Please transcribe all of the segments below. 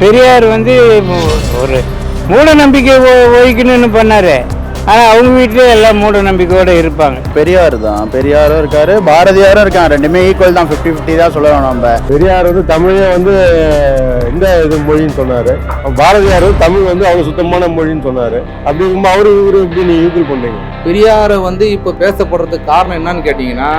பெரியார் வந்து ஒரு மூட நம்பிக்கை ஒழிக்கணும்னு பண்ணாரு. ஆனால் அவங்க வீட்டிலே எல்லாம் மூட நம்பிக்கையோடு இருப்பாங்க. பெரியார் தான். பெரியாரும் இருக்காரு. பாரதியாரும் இருக்காங்க. ரெண்டுமே ஈக்குவல் தான். ஃபிஃப்டி ஃபிஃப்டி தான் சொல்லணும் நம்ம. பெரியார் வந்து தமிழே வந்து இந்த இது மொழின்னு சொன்னாரு. பாரதியார் வந்து தமிழ் வந்து அவ்வளவு சுத்தமான மொழின்னு சொன்னாரு. அப்படி இருக்கும்போது அவரு இவரு இப்படி நீ ஈக்குவல் பண்றீங்க பெரியாரை வந்து இப்போ பேசப்படுறதுக்கு காரணம் என்னன்னு கேட்டிங்கன்னா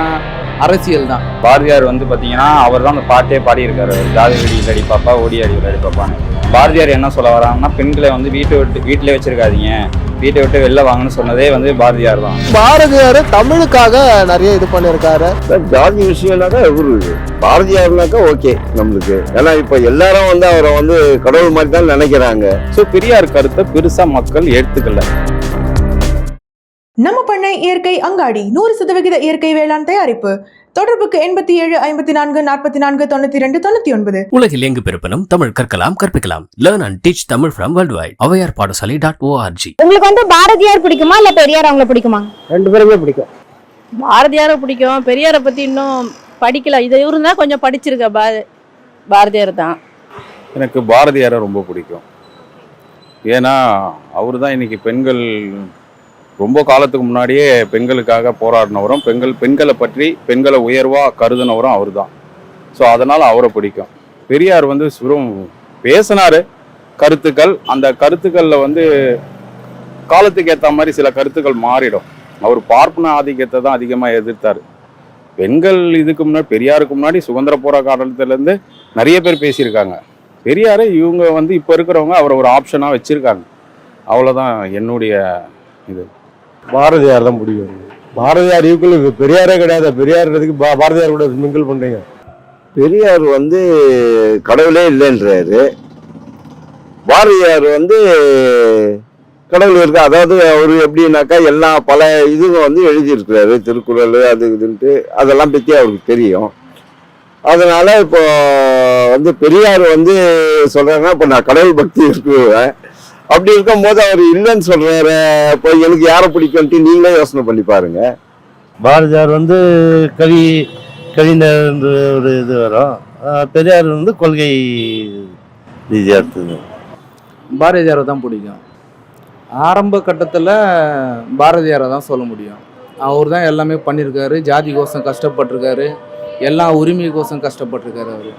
அரசியல் தான். பாரதியார் வந்து பாத்தீங்கன்னா அவர் தான் அந்த பாட்டே பாடியிருக்காரு. ஜாதி வெடி அடி பாப்பா ஓடி அடி பாப்பான்னு. பாரதியார் என்ன சொல்ல வராங்கன்னா பெண்களை வந்து வீட்டை விட்டு வீட்டிலே வச்சிருக்காதீங்க. வீட்டை விட்டு வெளில வாங்கன்னு சொன்னதே வந்து பாரதியார் தான். பாரதியார் தமிழுக்காக நிறைய இது பண்ணியிருக்காரு. ஜாதி விஷயம்னாக்கா எவரு பாரதியார்னாக்கா ஓகே நம்மளுக்கு. ஏன்னா இப்போ எல்லாரும் வந்து அவரை வந்து கடவுள் மாதிரி தான் நினைக்கிறாங்க. ஸோ பெரியார் கருத்தை பெருசா மக்கள் எடுத்துக்கல நம்ம பண்ணை இயற்கை அங்காடி. நூறு சதவிகித இயற்கை வேளாண் தயாரிப்பு. தொடர்புக்கு எண்பத்தி ஏழு ஐம்பத்தி நான்கு நாற்பத்தி நான்கு தொண்ணூத்தி ரெண்டு தொண்ணூத்தி ஒன்பது. உலகில் எங்கு பிறப்பினும் தமிழ் கற்கலாம் கற்பிக்கலாம். Learn and teach Tamil from world wide Avvaiyar Padasalai dot ORG உங்களுக்கு வந்து பாரதியார் பிடிக்குமா இல்ல பெரியார் அவங்கள பிடிக்குமா? ரெண்டு பேருமே பிடிக்கும். பாரதியாரை பிடிக்கும். பெரியாரை பற்றி இன்னும் படிக்கல. இது தான் கொஞ்சம் படிச்சிருக்க பாரதியார் தான். எனக்கு பாரதியாரை ரொம்ப பிடிக்கும். ஏன்னா அவர் தான் இன்னைக்கு பெண்கள் ரொம்ப காலத்துக்கு முன்னாடியே பெண்களுக்காக போராடினவரும் பெண்கள் பெண்களை பற்றி பெண்களை உயர்வாக கருதினவரும் அவர் தான் ஸோ அதனால் அவரை பிடிக்கும். பெரியார் வந்து வெறும் பேசினார். கருத்துக்கள் அந்த கருத்துக்களில் வந்து காலத்துக்கு ஏற்ற மாதிரி சில கருத்துக்கள் மாறிடும். அவர் பார்ப்பன ஆதிக்கத்தை தான் அதிகமாக எதிர்த்தார். பெண்கள் இதுக்கு முன்னாடி பெரியாருக்கு முன்னாடி சுதந்திர போரா காலத்துலேருந்து நிறைய பேர் பேசியிருக்காங்க. பெரியார் இவங்க வந்து இப்போ இருக்கிறவங்க அவரை ஒரு ஆப்ஷனாக வச்சுருக்காங்க. அவ்வளோதான் என்னுடைய இது. பாரதியார் தான் பிடிக்கும் பாரதியார் ஈக்குவல் பெரியாரே கிடையாது. பெரியார்ன்றதுக்கு பா- பாரதியார் கூட மிங்கிள் பண்றீங்க. பெரியார் வந்து கடவுளே இல்லைன்றாரு. பாரதியார் வந்து கடவுள் இருக்கு? அதாவது அவர் எப்படின்னாக்கா எல்லா பல இதுவும் வந்து எழுதியிருக்கிறாரு. திருக்குறள் அது இதுன்ட்டு. அதெல்லாம் பற்றி அவருக்கு தெரியும். அதனால் இப்போ வந்து பெரியார் வந்து சொல்கிறாங்கன்னா இப்போ நான் கடவுள் பக்தி இருக்குவேன். அப்படி இருக்கும்போது அவர் இல்லைன்னு சொல்றாரு. இப்போ எனக்கு யாரை பிடிக்கும்ட்டு நீங்களே யோசனை பண்ணி பாருங்க. பாரதியார் வந்து கவி கவிஞர் ஒரு இது வரும். பெரியார் வந்து கொள்கை ரீதியாக பாரதியாரை தான் பிடிக்கும். ஆரம்ப கட்டத்தில் பாரதியாரை தான் சொல்ல முடியும். அவர் தான் எல்லாமே பண்ணியிருக்காரு ஜாதி கோசம் கஷ்டப்பட்டிருக்காரு. எல்லா உரிமை கோசம் கஷ்டப்பட்டிருக்காரு அவர்.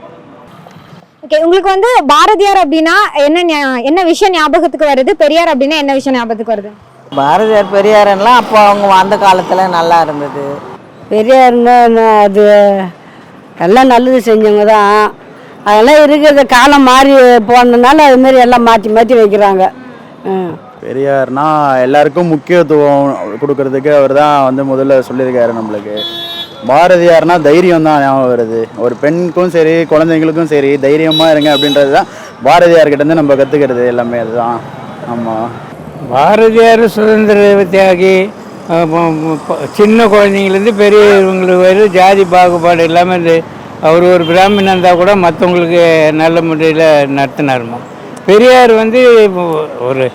ஓகே உங்களுக்கு வந்து பாரதியார் அப்படின்னா என்ன ஞா- என்ன விஷயம் ஞாபகத்துக்கு வருது? பெரியார் அப்படின்னா என்ன விஷயம் ஞாபகத்துக்கு வருது? பாரதியார் பெரியாரெல்லாம் அப்போ அவங்க அந்த காலத்தில் நல்லா இருந்தது. பெரியாருங்க அது எல்லாம் நல்லது செஞ்சவங்க தான். அதெல்லாம் இருக்கிற காலம் மாறி போனதுனால அது மாதிரி எல்லாம் மாற்றி மாற்றி வைக்கிறாங்க. பெரியார்னா எல்லாருக்கும் முக்கியத்துவம் கொடுக்கறதுக்கு அவர் தான் வந்து முதல்ல சொல்லியிருக்காரு நம்மளுக்கு. பாரதியார்னா தைரியம் தான் ஞாபகம் வருது. ஒரு பெண்ணுக்கும் சரி குழந்தைங்களுக்கும் சரி தைரியமாக இருங்க அப்படின்றது தான் பாரதியார்கிட்டருந்து நம்ம கற்றுக்கிறது எல்லாமே அதுதான். ஆமாம் பாரதியார் சுதந்திர தியாகி சின்ன குழந்தைங்கலேருந்து பெரியவங்களுக்கு வரை ஜாதி பாகுபாடு இல்லாமல் இருந்து அவர் ஒரு பிராமணன் இருந்தால் கூட மற்றவங்களுக்கு நல்ல முறையில் நடத்தினாருமா. பெரியார் வந்து ஒரு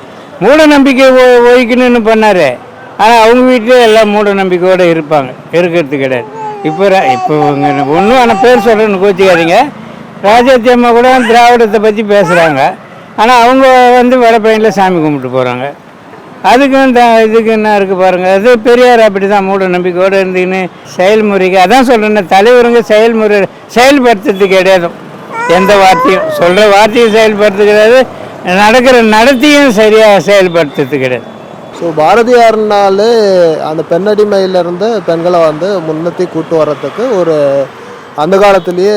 மூட நம்பிக்கை ஒழிக்கணும்னு பண்ணார். ஆனால் அவங்க வீட்டிலே எல்லாம் மூட நம்பிக்கையோடு இருப்பாங்க. இருக்கிறது கிடையாது. இப்போ இப்போ ஒன்றும் ஆனால் பேர் சொல்கிறேன்னு கோச்சிக்காதீங்க. ராஜாத்தி அம்மா கூட திராவிடத்தை பற்றி பேசுகிறாங்க ஆனால் அவங்க வந்து வடப்பையனில் சாமி கும்பிட்டு போகிறாங்க அதுக்கும் இந்த இதுக்கு என்ன இருக்குது பாருங்கள் அது பெரியார் அப்படி தான் மூட நம்பிக்கையோடு இருந்துக்கின்னு செயல்முறைக்கு அதான் சொல்கிறேன் தலைவருங்க செயல்முறை செயல்படுத்துறது கிடையாது. எந்த வார்த்தையும் சொல்கிற வார்த்தையும் செயல்படுத்து கிடையாது. நடக்கிற நடத்தையும் சரியாக செயல்படுத்துறது கிடையாது. ஸோ பாரதியார்னாலே அந்த பெண்ணடிமையிலிருந்து பெண்களை வந்து முன்னேற்றி கூட்டு வர்றதுக்கு ஒரு அந்த காலத்திலேயே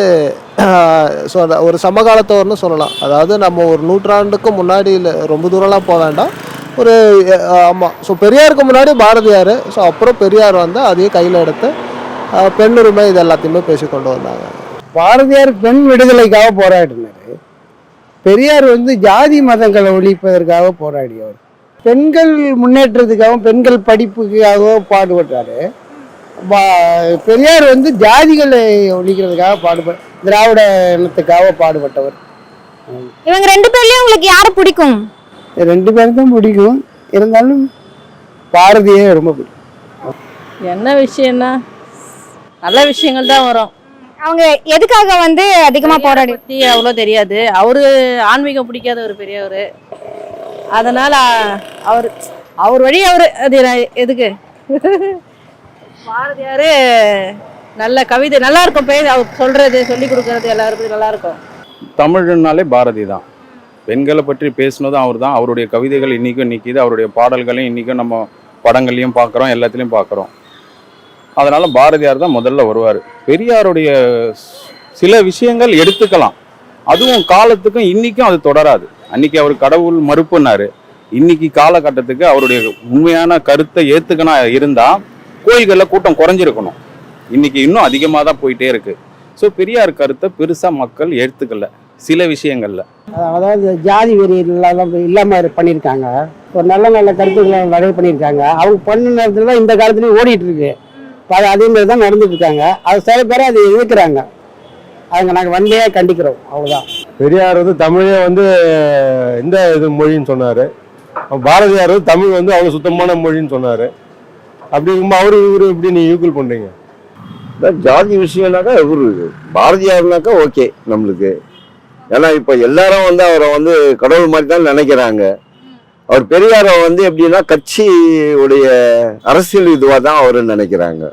சொ- ஒரு சமகாலத்தவர்னு சொல்லலாம். அதாவது நம்ம ஒரு நூற்றாண்டுக்கு முன்னாடி ரொம்ப தூரம்லாம் போக வேண்டாம். ஒரு ஆமாம் ஸோ பெரியாருக்கு முன்னாடி பாரதியார். ஸோ அப்புறம் பெரியார் வந்து அதையே கையில் எடுத்து பெண்ணுரிமை பெண் உரிமை இது எல்லாத்தையுமே பேசி கொண்டு வந்தாங்க. பாரதியார் பெண் விடுதலைக்காக போராடினார். பெரியார் வந்து ஜாதி மதங்களை ஒழிப்பதற்காக போராடியவர். பெண்கள் முன்னேற்றத்துக்காகவும் பெண்கள் படிப்புக்காகவும் பாடுபட்டாரு. பா- பெரியார் வந்து ஜாதிகளை ஒழிக்கிறதுக்காக பாடுப திராவிட இனத்துக்காக பாடுபட்டவர். இவங்க ரெண்டு பேர்லயும் உங்களுக்கு யாரை பிடிக்கும்? ரெண்டு பேரும் தான் பிடிக்கும். இருந்தாலும் பாரதியே ரொம்ப பிடிக்கும். என்ன விஷயம்னா நல்ல விஷயங்கள் தான் வரும். அவங்க எதுக்காக வந்து அதிகமா போராடி அவ்வளோ தெரியாது. அவரு ஆன்மீகம் பிடிக்காத ஒரு பெரியவர். அதனால் அவர் அவர் வழி அவர். அது எதுக்கு? பாரதியார் நல்ல கவிதை நல்லா இருக்கும் பேர். அவர் சொல்கிறது சொல்லி கொடுக்கறது எல்லாருக்கும் நல்லா இருக்கும் தமிழ்னாலே பாரதி தான். பெண்களை பற்றி பேசுனதும் அவர் தான். அவருடைய கவிதைகள் இன்றைக்கும் நிற்கிது அவருடைய பாடல்களையும் இன்றைக்கும் நம்ம படங்கள்லையும் பார்க்குறோம் எல்லாத்துலேயும் பார்க்குறோம். அதனால் பாரதியார் தான் முதல்ல வருவார். பெரியாருடைய சில விஷயங்கள் எடுத்துக்கலாம். அதுவும் காலத்துக்கும் இன்றைக்கும் அது தொடராது. அன்னைக்கு அவர் கடவுள் மறுப்புனாரு. இன்னைக்கு காலகட்டத்துக்கு அவருடைய உண்மையான கருத்தை ஏற்றுக்கனா இருந்தால் கோயில்களில் கூட்டம் குறைஞ்சிருக்கணும். இன்னைக்கு இன்னும் அதிகமாக தான் போயிட்டே இருக்கு. ஸோ பெரியார் கருத்தை பெருசாக மக்கள் ஏற்றுக்கல சில விஷயங்கள்ல. அதாவது ஜாதி வெறி இல்லாம இல்லாம பண்ணியிருக்காங்க. ஒரு நல்ல நல்ல கருத்துக்களை வகை பண்ணியிருக்காங்க. அவங்க பண்ண நேரத்தில் தான் இந்த காலத்துலயும் ஓடிட்டு இருக்கு. அது அதே மாதிரி தான் நடந்துட்டு இருக்காங்க. அது சில பேர் அதை எதிர்க்கிறாங்க. அதுங்க நாங்கள் வந்தே கண்டிக்கிறோம். அவ்வளோதான் பெரியார் வந்து தமிழே வந்து இந்த இது மொழின்னு சொன்னார். பாரதியார் வந்து தமிழ் வந்து அவ்வளோ சுத்தமான மொழின்னு சொன்னார். அப்படி இருக்கும்போது அவரு இவரு இப்படி நீ ஈக்குவல் பண்ணுறீங்க ஜாதி விஷயம்னாக்கா இவரு பாரதியார்னாக்கா ஓகே நம்மளுக்கு. ஏன்னா இப்போ எல்லாரும் வந்து அவரை வந்து கடவுள் மாதிரி தான் நினைக்கிறாங்க. அவர் பெரியாரை வந்து எப்படின்னா கட்சியுடைய அரசியல் இதுவாக தான் அவர் நினைக்கிறாங்க.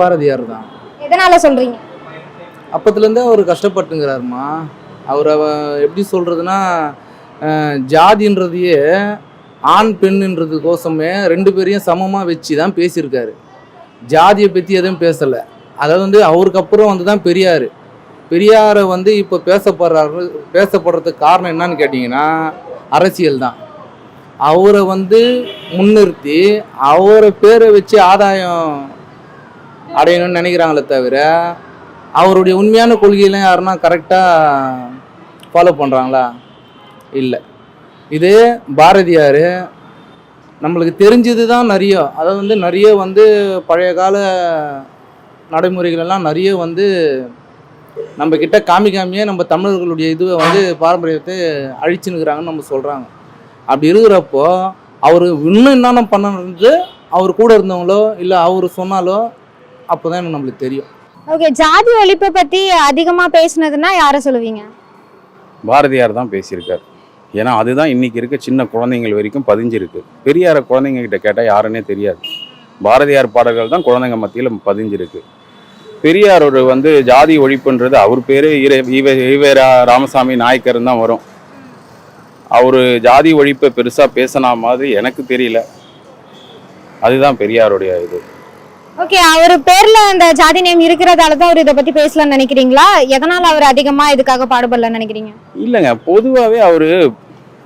பாரதியார் தான். எதனால சொல்றீங்க? அப்பத்துலேருந்தே அவர் கஷ்டப்பட்டுங்கிறாருமா. அவர் எப்படி சொல்கிறதுனா ஜாதின்றதையே ஆண் பெண்ணுன்றது கோசமே ரெண்டு பேரையும் சமமாக வச்சு தான் பேசியிருக்காரு. ஜாதியை பற்றி எதுவும் பேசலை. அதாவது வந்து அவருக்கு அப்புறம் வந்து தான் பெரியார். பெரியாரை வந்து இப்போ பேசப்படுறாரு பேசப்படுறதுக்கு காரணம் என்னன்னு கேட்டிங்கன்னா அரசியல் தான். அவரை வந்து முன்னிறுத்தி அவரை பேரை வச்சு ஆதாயம் அடையணும்னு நினைக்கிறாங்களே தவிர அவருடைய உண்மையான கொள்கையெல்லாம் யாருன்னா கரெக்டாக ஃபாலோ பண்ணுறாங்களா இல்லை. இதே பாரதியார் நம்மளுக்கு தெரிஞ்சது தான் நிறைய. அதாவது வந்து நிறைய வந்து பழைய கால நடைமுறைகள் எல்லாம் நிறைய வந்து நம்ம கிட்ட காமியே நம்ம தமிழர்களுடைய இதுவை வந்து பாரம்பரியத்தை அழிச்சுன்னுக்குறாங்கன்னு நம்ம சொல்கிறாங்க அப்படி இருக்கிறப்போ அவர் இன்னும் என்னென்ன பண்ணணுன்றது அவர் கூட இருந்தவங்களோ இல்லை அவர் சொன்னாலோ அப்போ தான் நம்மளுக்கு தெரியும். ஓகே ஜாதி ஒழிப்பை பற்றி அதிகமாக பேசுனதுன்னா யாரை சொல்லுவீங்க? பாரதியார் தான் பேசியிருக்கார். ஏன்னா அதுதான் இன்னைக்கு இருக்க சின்ன குழந்தைங்கள் வரைக்கும் பதிஞ்சிருக்கு. பெரியார குழந்தைங்க கிட்ட கேட்டால் யாருன்னே தெரியாது. பாரதியார் பாடல்கள் தான் குழந்தைங்க மத்தியில் பதிஞ்சிருக்கு. பெரியாரோட வந்து ஜாதி ஒழிப்புன்றது அவர் பேர் ஈவே ஈவேரா ராமசாமி நாயக்கர் தான் வரும். அவர் ஜாதி ஒழிப்பை பெருசாக பேசினா மாதிரி எனக்கு தெரியல. அதுதான் பெரியாருடைய இது. ஓகே அவர் பேர்ல அந்த ஜாதி நேம் இருக்கிறதால தான் அவர் இதை பத்தி பேசலாம்னு நினைக்கிறீங்களா? எதனால அவர் அதிகமா இதுக்காக பாடுபடலன்னு நினைக்கிறீங்க? இல்லைங்க பொதுவாகவே அவர்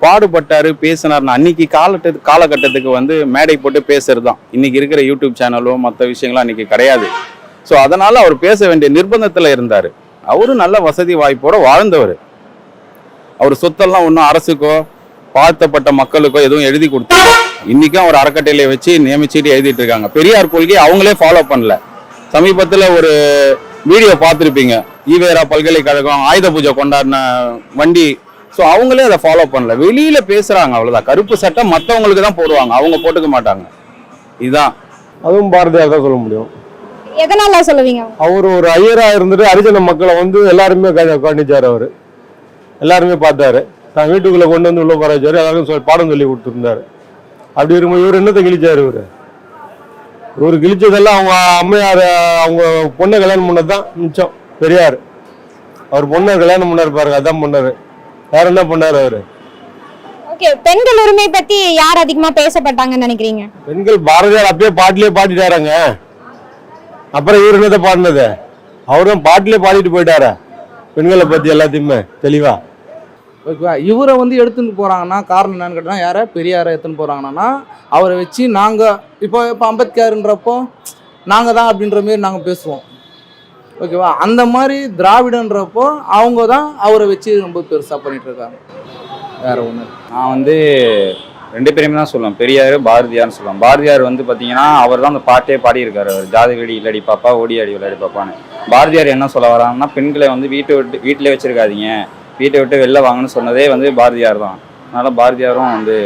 பாடுபட்டாரு பேசினார்னு அன்னைக்கு காலத்து காலகட்டத்துக்கு வந்து மேடை போட்டு பேசுறது தான் இன்னைக்கு இருக்கிற யூடியூப் சேனலும் மற்ற விஷயங்களும் அன்னைக்கு கிடையாது. ஸோ அதனால அவர் பேச வேண்டிய நிர்பந்தத்தில் இருந்தார். அவரும் நல்ல வசதி வாய்ப்போட வாழ்ந்தவர். அவர் சொத்தெல்லாம் ஒன்றும் அரசுக்கோ பாழ்த்தப்பட்ட மக்களுக்கோ எதுவும் எழுதி கொடுத்தாரு இன்னைக்கும் அவர் அறக்கட்டையில வச்சு நியமிச்சுட்டு எழுதிட்டு இருக்காங்க. பெரியார் கொள்கையை அவங்களே ஃபாலோ பண்ணல. சமீபத்தில் ஒரு வீடியோ பார்த்துருப்பீங்க. ஈவேரா பல்கலைக்கழகம் ஆயுத பூஜை கொண்டாடின வண்டி. ஸோ அவங்களே அதை ஃபாலோ பண்ணல. வெளியில பேசுறாங்க அவ்வளவுதான். கருப்பு சட்டை மற்றவங்களுக்கு தான் போடுவாங்க. அவங்க போட்டுக்க மாட்டாங்க. இதுதான். அதுவும் பாரதியார் தான் சொல்ல முடியும். எதனால சொல்லுவீங்க? அவர் ஒரு ஐயரா இருந்துட்டு ஹரிஜன மக்களை வந்து எல்லாருமே க- கண்டிச்சாரு அவர். எல்லாருமே பார்த்தாரு. தான் வீட்டுக்குள்ள கொண்டு வந்து உள்ள போற வச்சாரு எல்லாருக்கும் சொல் பாடம் சொல்லி கொடுத்துருந்தாரு. அப்படி இருக்கும்போது இவர் என்னத்தை கிழிச்சாரு இவரு? இவர் கிழிச்சதெல்லாம் அவங்க அம்மையார் அவங்க பொண்ணை கல்யாணம் பண்ணது தான் மிச்சம் பெரியார். அவர் பொண்ணை கல்யாணம் பண்ணாரு பாருங்க அதான் பண்ணாரு. வேற என்ன பண்ணாரு அவரு? ஓகே பெண்கள் உரிமை பத்தி யார் அதிகமா பேசப்பட்டாங்கன்னு நினைக்கிறீங்க? பெண்கள் பாரதியார் அப்பயே பாட்டிலே பாடிட்டாராங்க. அப்புறம் இவர் என்னத்தை பாடினது? அவரும் பாட்டிலே பாடிட்டு போயிட்டாரா? பெண்களை பத்தி எல்லாத்தையுமே தெளிவா? ஓகேவா? இவரை வந்து எடுத்துன்னு போகிறாங்கன்னா காரணம் என்னன்னு கேட்டால் யாரை? பெரியாரை எடுத்துன்னு போகிறாங்கன்னா அவரை வச்சு நாங்கள் இப்போ இப்போ அம்பேத்கர்ன்றப்போ நாங்கள் தான் அப்படின்ற மாரி நாங்கள் பேசுவோம். ஓகேவா? அந்த மாதிரி திராவிடன்றப்போ அவங்க தான் அவரை வச்சு ரொம்ப பெருசாக பண்ணிகிட்ருக்காங்க வேறு வேற ஒன்று நான் வந்து ரெண்டு பேருமே தான் சொல்லுவேன். பெரியார் பாரதியார்னு சொல்லுவேன். பாரதியார் வந்து பார்த்தீங்கன்னா அவர் தான் அந்த பாட்டே பாடியிருக்காரு அவர். ஜாதி வெடி இல்லடி பாப்பா ஓடி அடி விளையாடி பாப்பான்னு. பாரதியார் என்ன சொல்ல வராங்கன்னா பெண்களை வந்து வீட்டை விட்டு வீட்டிலே வச்சிருக்காதீங்க. வீட்டை விட்டு வெளில வாங்கன்னு சொன்னதே வந்து பாரதியார் தான். அதனால பாரதியாரும் வந்து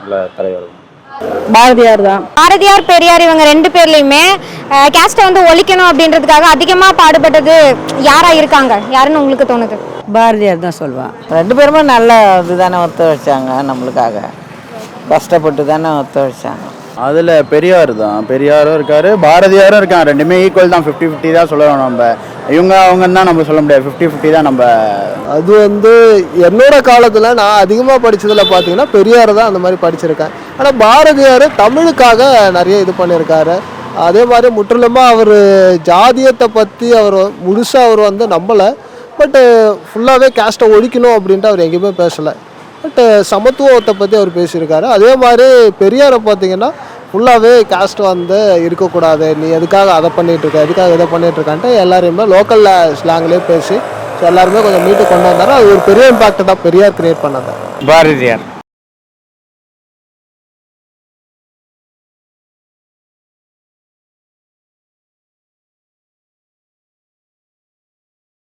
நல்ல தலைவர். பாரதியார் தான். பாரதியார் பெரியார் இவங்க ரெண்டு பேர்லயுமே கேஸ்ட்டை வந்து ஒழிக்கணும் அப்படின்றதுக்காக அதிகமா பாடுபட்டது யாரா இருக்காங்க? யாருன்னு உங்களுக்கு தோணுது? பாரதியார் தான் சொல்லுவான். ரெண்டு பேருமே நல்ல இதுதானே ஒத்துழைச்சாங்க நம்மளுக்காக. கஷ்டப்பட்டு தானே ஒத்துழைச்சாங்க. அதில் பெரியார் தான். பெரியாரும் இருக்கார். பாரதியாரும் இருக்காங்க. ரெண்டுமே ஈக்குவல் தான். ஃபிஃப்டி ஃபிஃப்டி தான் சொல்லணும் நம்ம. இவங்க அவங்க தான் நம்ம சொல்ல முடியாது. ஃபிஃப்டி ஃபிஃப்டி தான் நம்ம அது வந்து என்னோட காலத்தில் நான் அதிகமாக படித்ததில் பார்த்தீங்கன்னா பெரியார் தான் அந்த மாதிரி படிச்சிருக்கேன். ஆனால் பாரதியார் தமிழுக்காக நிறைய இது பண்ணியிருக்காரு அதே மாதிரி முற்றிலுமாக அவர் ஜாதியத்தை பற்றி அவர் முழுசாக அவர் வந்து நம்பலை. பட்டு ஃபுல்லாகவே கேஸ்ட்டை ஒழிக்கணும் அப்படின்ட்டு அவர் எங்கேயுமே பேசலை. பட்டு uh, சமத்துவத்தை பற்றி அவர் பேசியிருக்காரு. அதே மாதிரி பெரியாரை பார்த்தீங்கன்னா ஃபுல்லாகவே காஸ்ட் வந்து இருக்கக்கூடாது. நீ எதுக்காக அதை பண்ணிகிட்ருக்க இருக்க? எதுக்காக இதை பண்ணிட்டு இருக்கான்ட்டு எல்லாரையுமே லோக்கலில் ஸ்லாங்லேயே பேசி ஸோ எல்லாருமே கொஞ்சம் மீட்டு கொண்டு வந்தாரு. அது ஒரு பெரிய இம்பாக்ட் தான் பெரியார் கிரியேட் பண்ணாங்க பாரதியார்.